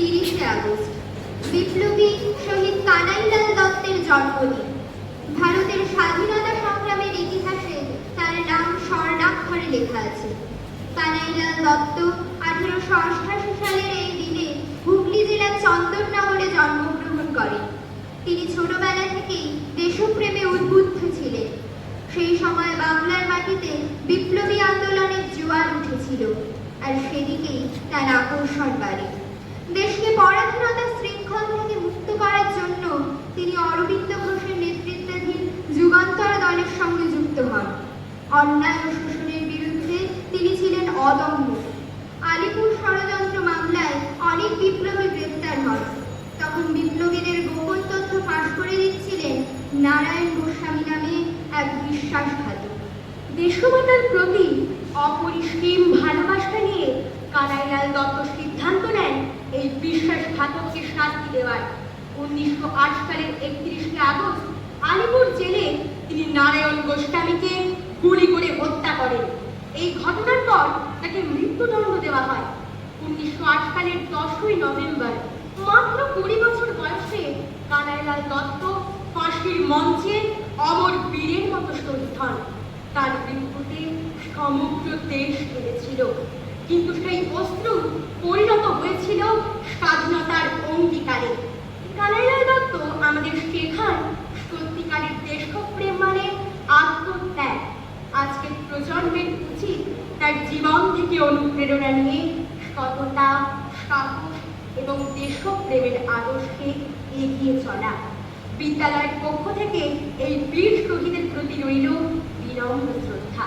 তিরিশে আগস্ট, বিপ্লবী শহীদ কানাইলাল দত্তের জন্মদিন। ভারতের স্বাধীনতা সংগ্রামের ইতিহাসে তার নাম স্বর্ণাক্ষরে লেখা আছে। কানাইলাল দত্ত আঠেরোশো অষ্টাশি সালের এই দিনে হুগলি জেলার চন্দননগরে জন্মগ্রহণ করেন। তিনি ছোটবেলা থেকেই দেশপ্রেমে উদ্বুদ্ধ ছিলেন। সেই সময় বাংলার মাটিতে বিপ্লবী আন্দোলনের জোয়ার উঠেছিল, আর সেদিকেই তার আকর্ষণ বাড়ে। দেশকে অন্যায় ও শোষণের বিরুদ্ধে তিনি ছিলেন অদম্য। আলিপুর ষড়যন্ত্র মামলায় অনেক বিপ্লবী গ্রেপ্তার হন তখন বিপ্লবীদের গোপন তথ্য ফাঁস করে দিচ্ছিলেন নারায়ণ গোস্বামী নামে এক বিশ্বাসঘাতক। দেশমাতার প্রতি অপরিসীম ভালোবাসা নিয়ে কানাইলাল দত্ত সিদ্ধান্ত নেন এই বিশ্বাসঘাতককে শাস্তি দেওয়ার। উনিশশো আট সালের একত্রিশে আগস্ট আলিপুর জেলে তিনি নারায়ণ হত্যা করেন এই ঘটনার পর তাকে মৃত্যুদণ্ড দেওয়া হয়। উনিশশো আট সালের দশই নভেম্বর, মাত্র কুড়ি বছর বয়সে কানাইলাল দত্ত ফাঁসির মঞ্চে অমর বীরের মতো শহীদ হন। তার মৃত্যুতে সমগ্র দেশ কেঁদেছিল কিন্তু সেই অস্ত্র পরিণত হয়েছিল স্বাধীনতার অঙ্গীকারে। কানাইলাল দত্ত আমাদের শেখান তার জীবন থেকে অনুপ্রেরণা নিয়ে সততা সাহস এবং দেশপ্রেমের আদর্শে এগিয়ে চলা। বিদ্যালয়ের পক্ষ থেকে এই বীর শহীদের প্রতি রইল বিনম্র শ্রদ্ধা।